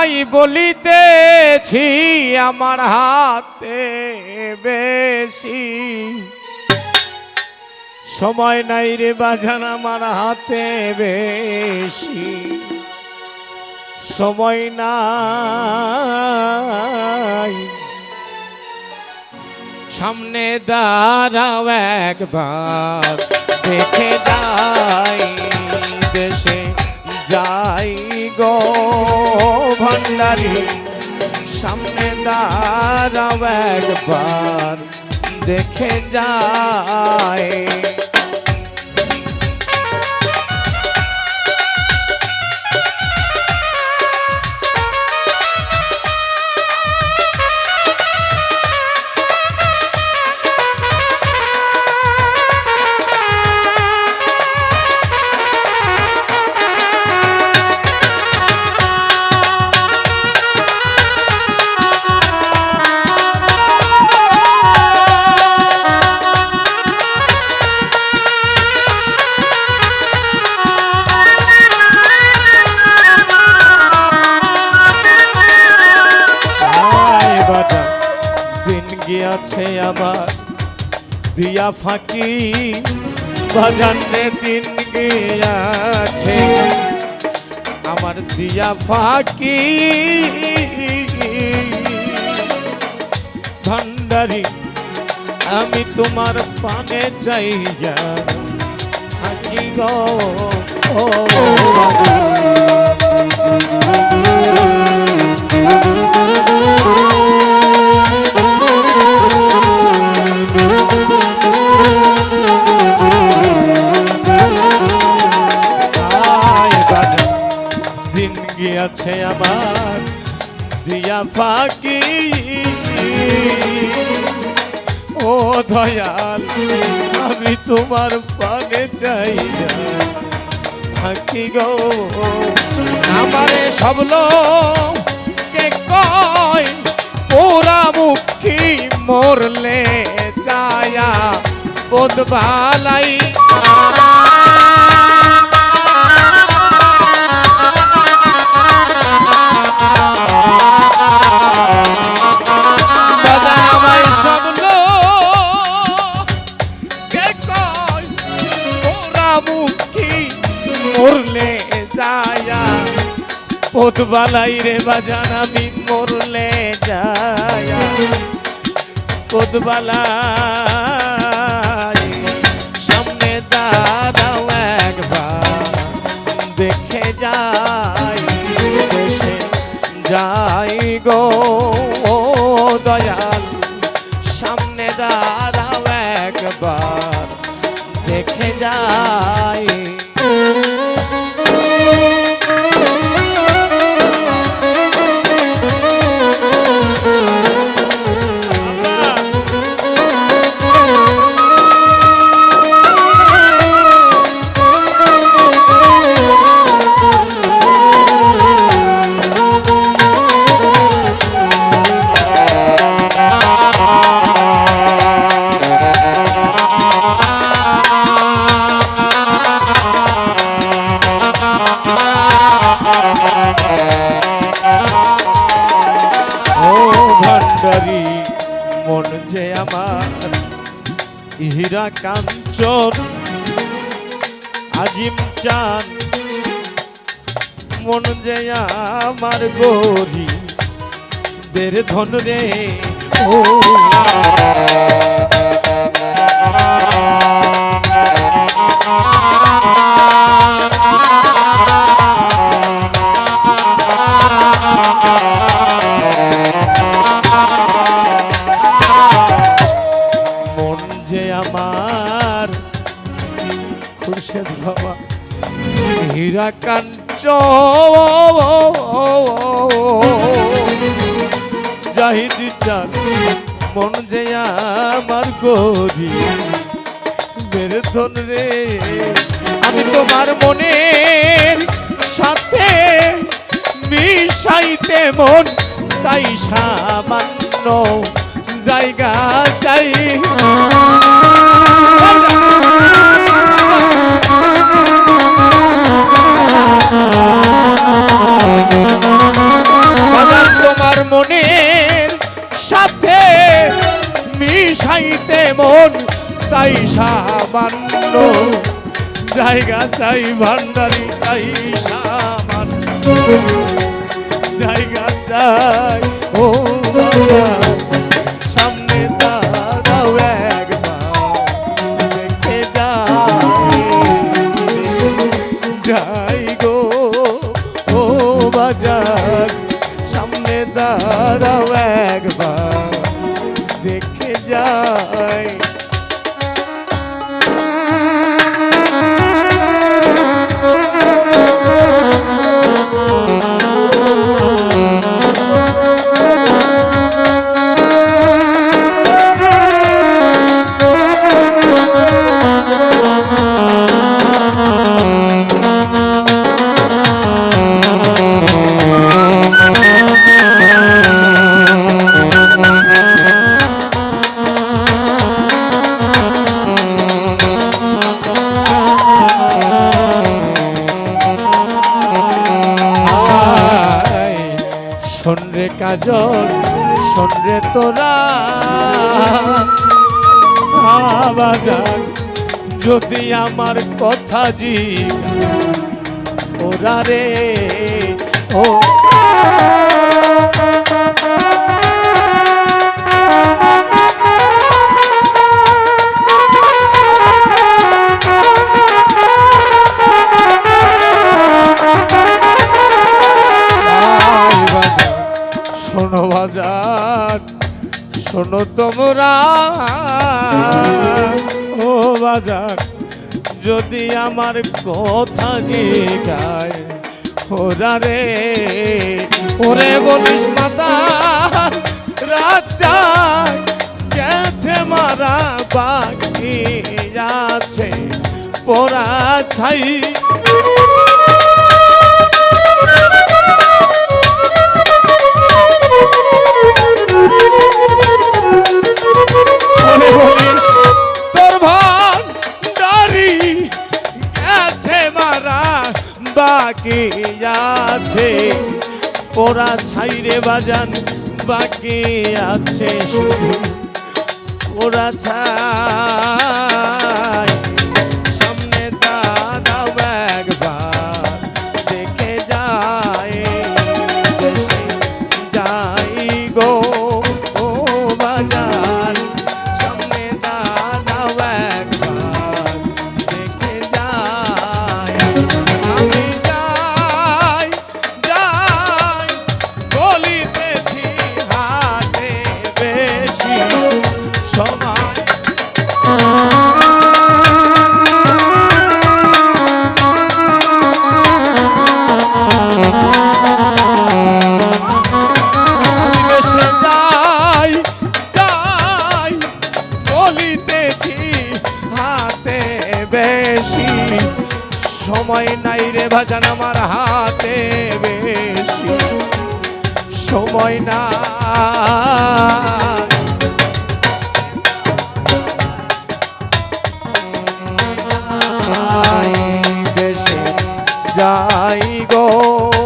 তাই বলিতেছি আমার হাতে বেশি। সময় নাই রে বাজান আমার হাতে বেশি। সময় নাই। সামনে দাঁড়াও একবার, দেখে যাই দেশে। যাই গো ভান্ডারি সামনে দাঁড়াও একবার দেখে যাই। আমার দিয়া ফাঁকি বাজানে দিন গিয়াছে। আমার দিয়া ফাঁকি ভান্ডারি, আমি তোমার পানে চাইয়া থাকি গো। ও দিয়া ফাঁকি। ও দয়াল, আমি তোমার পানে চাই থাকি গো। আমারে সব কে কয়, ওরা মুখী মরলে চায়া পদবালাই পদবালাই রে বাজান আমি মরলে যায়া। পদবালাই হীরা কাঞ্চন আজিম চান। মন যে আমার গরি দের ধন রে ও। খুরশেদ বাবা হীরা কাঞ্চ, জাহিদ চান মন যে আমার গরি মেরে ধন রে, আমি তোমার মনের সাথে মিশাইতে মন, তাই সামান্য জায়গা চাই। সামান্য। জায়গা চাই ভান্ডারি, তাই সামান্য। জায়গা চাই, ও সামনে দাঁড়াও একবার। দেখে যাই গো, ও বাজার। সামনে দাঁড়াও একবার। দেখে যাই। শোন রে তোরা। যদি আমার কথা জি ওরা রে। ও তোমরা ও বাজার যদি আমার কথা জিগায় ওরা রে। ওরে বলিস মাতা রাতটা গেছে মারা বাকি আছে পড়া ছাই। পোড়া ছাইরে বাজান বাকি আছে শুধু। ওরা ছাই বেশি। সময় নাই রে ভাজান আমার হাতে বেশি। সময় না যাই গো।